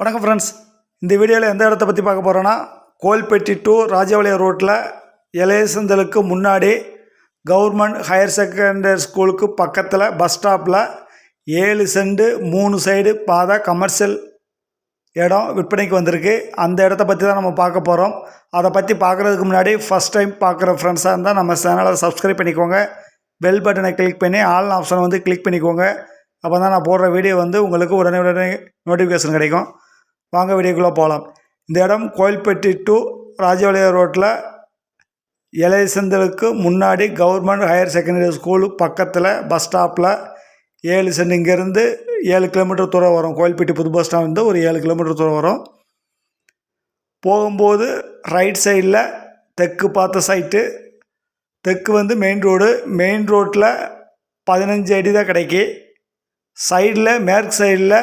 வணக்கம் ஃப்ரெண்ட்ஸ் இந்த வீடியோவில் எந்த இடத்த பற்றி பார்க்க போகிறோன்னா கோல்பெட்டி டு ராஜபாளையம் ரோட்டில் இளையசந்தலுக்கு முன்னாடி கவர்மெண்ட் ஹையர் செகண்டரி ஸ்கூலுக்கு பக்கத்தில் பஸ் ஸ்டாப்பில் ஏழு செண்டு மூணு சைடு பாதை கமர்ஷியல் இடம் விற்பனைக்கு வந்திருக்கு. அந்த இடத்த பற்றி தான் நம்ம பார்க்க போகிறோம் அதை பற்றி பார்க்குறதுக்கு முன்னாடி ஃபஸ்ட் டைம் பார்க்குற ஃப்ரெண்ட்ஸாக இருந்தால் நம்ம சேனலை சப்ஸ்கிரைப் பண்ணிக்கோங்க. பெல் பட்டனை கிளிக் பண்ணி ஆல் ஆப்ஷனை வந்து கிளிக் பண்ணிக்கோங்க. அப்போ தான் நான் போடுற வீடியோ வந்து உங்களுக்கு உடனே உடனே நோட்டிஃபிகேஷன் கிடைக்கும். வாங்க வீடியோக்குள்ளே போகலாம் இந்த இடம் கோயில்பட்டி டு ராஜபாளையம் ரோட்டில் இளையசந்தலுக்கு முன்னாடி கவர்மெண்ட் ஹையர் செகண்டரி ஸ்கூலு பக்கத்தில் பஸ் ஸ்டாப்பில் ஏழு சென்ட் இங்கேருந்து ஏழு கிலோமீட்டர் தூரம் வரும். கோயில்பட்டி புது பஸ் ஸ்டாண்ட் வந்து ஒரு ஏழு கிலோமீட்டர் தூரம் வரும். போகும்போது ரைட் சைடில் தெற்கு பார்த்த சைட்டு தெற்கு வந்து மெயின் ரோடு மெயின் ரோட்டில் பதினஞ்சு அடி தான் கிடைக்கி. சைடில் மேற்கு சைடில்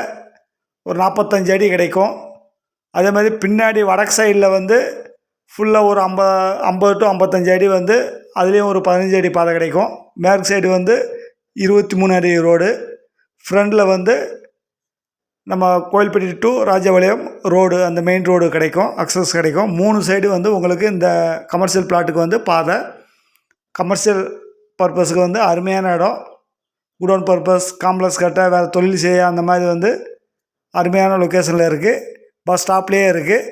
ஒரு நாற்பத்தஞ்சு அடி கிடைக்கும். அதே மாதிரி பின்னாடி வடக்கு சைடில் வந்து ஃபுல்லாக ஒரு ஐம்ப ஐம்பது டு ஐம்பத்தஞ்சு அடி வந்து அதுலேயும் ஒரு பதினஞ்சு அடி பாதை கிடைக்கும். மேற்கு சைடு வந்து இருபத்தி மூணு அடி ரோடு ஃப்ரண்டில் வந்து நம்ம கோயில்பட்டி டு ராஜபாளையம் ரோடு அந்த மெயின் ரோடு கிடைக்கும் அக்சஸ் கிடைக்கும். மூணு சைடு வந்து உங்களுக்கு இந்த கமர்ஷியல் பிளாட்டுக்கு வந்து பாதை. கமர்ஷியல் பர்பஸுக்கு வந்து அருமையான இடம். குடோன் பர்பஸ் காம்ப்ளெக்ஸ் கட்ட வேறு தொழில் செய்ய அந்த மாதிரி வந்து அருமையான லொக்கேஷனில் இருக்குது பஸ் ஸ்டாப்லேயே இருக்குது